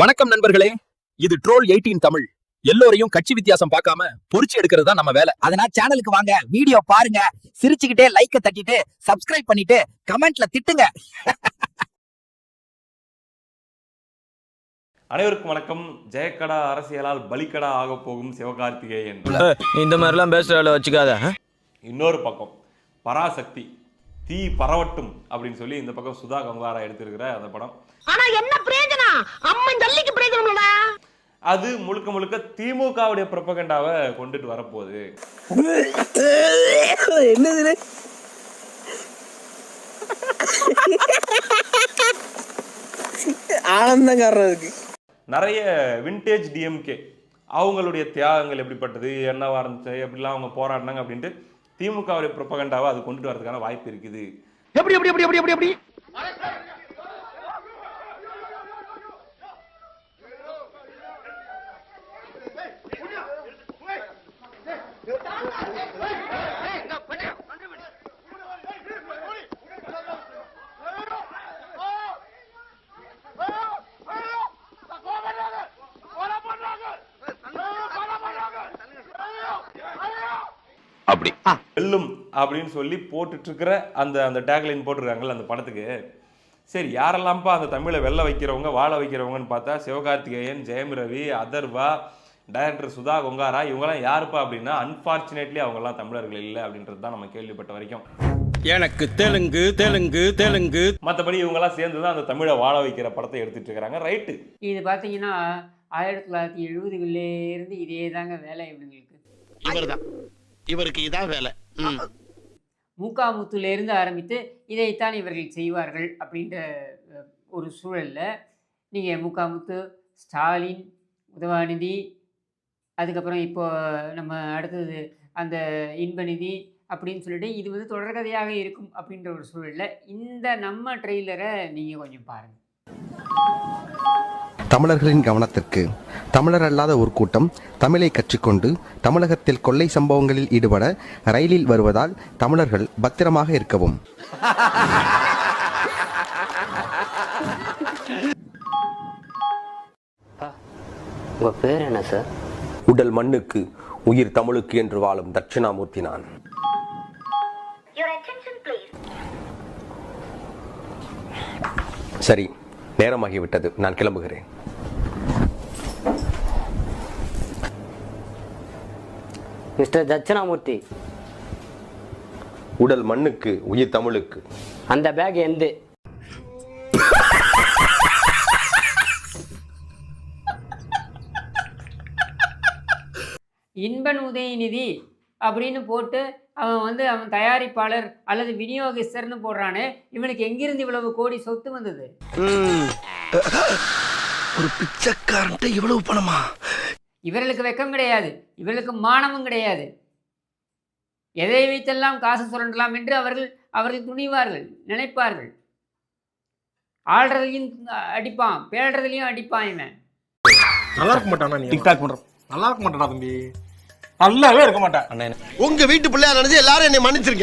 வணக்கம் நண்பர்களே. இது ட்ரோல் எயிட்டீன் தமிழ். எல்லோரையும் கட்சி வித்தியாசம் பார்க்காம பொறிச்சு எடுக்கிறது தான் நம்ம வேலை. அதனால் சேனலுக்கு வாங்க வீடியோ பாருங்க சிரிச்சுக்கிட்டே லைக்க தட்டிட்டு சப்ஸ்கிரைப் பண்ணிட்டு கமெண்ட்ல திட்டுங்க. அனைவருக்கும் வணக்கம். ஜெயக்கடா அரசியலால் பலிக்கடா ஆக போகும் சிவகார்த்திகேயன். இந்த மாதிரிலாம் பேசுற வச்சுக்காத? இன்னொரு பக்கம் பராசக்தி தீ பரவட்டும் அப்படின்னு சொல்லி இந்த பக்கம் சுதா கங்காரா எடுத்திருக்கிற அந்த படம். ஆனா என்ன பிரயோஜனம்? அம்மன் ஜல்லிக்கு பிரயோஜனம் அது முழுக்க முழுக்க திமுகவுடைய ப்ரொபகண்டாவை கொண்டுட்டு வரப்போகுது. என்னது ஆனந்தங்காரன் இருக்கு நிறைய விண்டேஜ் டிஎம்கே அவங்களுடைய தியாகங்கள் எப்படிப்பட்டது என்னவா இருந்துச்சு எப்படிலாம் அவங்க போராடினாங்க அப்படின்ட்டு திமுகவுடைய ப்ரொபகண்டாவை அது கொண்டுட்டு வரதுக்கான வாய்ப்பு இருக்குது. எப்படி எப்படி எப்படி எப்படி எப்படி எப்படி? வெல்லும் அப்படின்னு சொல்லி போட்டுட்டு இருக்கிற அந்த அந்த டேக்லைன் போட்டிருக்காங்கல்ல அந்த படத்துக்கு. சரி யாரெல்லாம்ப்பா அந்த தமிழை வெல்ல வைக்கிறவங்க வாழ வைக்கிறவங்கன்னு பார்த்தா சிவகார்த்திகேயன் ஜெயம் ரவி அதர்வா டைரக்டர் சுதா கொங்காரா இவங்கெல்லாம் யாருப்பா அப்படின்னா அன்பார்ச்சுனேட்லி அவங்கெல்லாம் தமிழர்கள் இல்லை அப்படின்றது தான் நம்ம கேள்விப்பட்ட வரைக்கும். எனக்கு தெலுங்கு தெலுங்கு தெலுங்கு. மற்றபடி இவங்கெல்லாம் சேர்ந்து தான் அந்த தமிழை வாழ வைக்கிற படத்தை எடுத்துட்டு இருக்கிறாங்க ரைட்டு இது பார்த்தீங்கன்னா ஆயிரத்தி தொள்ளாயிரத்தி எழுபதுகளிலே இருந்து இதே தாங்க வேலை இவங்களுக்கு. இவர்தான். இவருக்கு இதான் வேலை. மூக்காமுத்துலேருந்து ஆரம்பித்து இதைத்தான் இவர்கள் செய்வார்கள் அப்படின்ற ஒரு சூழலில் நீங்கள் மூக்காமுத்து ஸ்டாலின் உதவாநிதி அதுக்கப்புறம் இப்போ நம்ம அடுத்தது அந்த இன்பநிதி அப்படின்னு சொல்லிட்டு இது வந்து தொடர்கதையாக இருக்கும் அப்படின்ற ஒரு சூழலில் இந்த நம்ம ட்ரெய்லரை நீங்கள் கொஞ்சம் பாருங்கள் தமிழர்களின் கவனத்திற்கு தமிழர் அல்லாத ஒரு கூட்டம் தமிழை கற்றுக்கொண்டு தமிழகத்தில் கொள்ளை சம்பவங்களில் ஈடுபட ரயிலில் வருவதால் தமிழர்கள் பத்திரமாக இருக்கவும். பேர் என்ன சார் உடல் மண்ணுக்கு உயிர் தமிழுக்கு என்று வாழும் தட்சிணாமூர்த்தி நான். சரி நேரமாகிவிட்டது. நான் கிளம்புகிறேன். மிஸ்டர் தட்சிணாமூர்த்தி. உடல் மண்ணுக்கு உயிர் தமிழுக்கு. அந்த பேக் எந்த? இன்பன் உதயநிதி அப்படின்னு போட்டு அவன் வந்து அவன் தயாரிப்பாளர் அல்லது விநியோகஸ்தர்னு போடுறானே. இவனுக்கு எங்கிருந்து இவ்வளவு கோடி சொத்து வந்தது? ஒரு பிச்சைக்காரன்ட்ட இவ்வளவு பணமா? இவர்களுக்கு வெக்கம் கிடையாது. இவர்களுக்கு மானமும் கிடையாது. எதை வைத்தெல்லாம் காசு சுரண்டலாம் என்று அவர்கள் அவர்கள் துணிவார்கள் நினைப்பார்கள். ஆள்றதுலையும் அடிப்பான் பேடுறதுலையும் அடிப்பான் இவன். நல்லா இருக்க மாட்டானா நீ? டிக்டாக் பண்ற. நல்லா இருக்க மாட்டானா தம்பி? நல்லாவே இருக்க மாட்டேன். உங்க வீட்டு பிள்ளையா நினைச்சு எல்லாரும் என்னை மன்னிச்சிருக்கேன்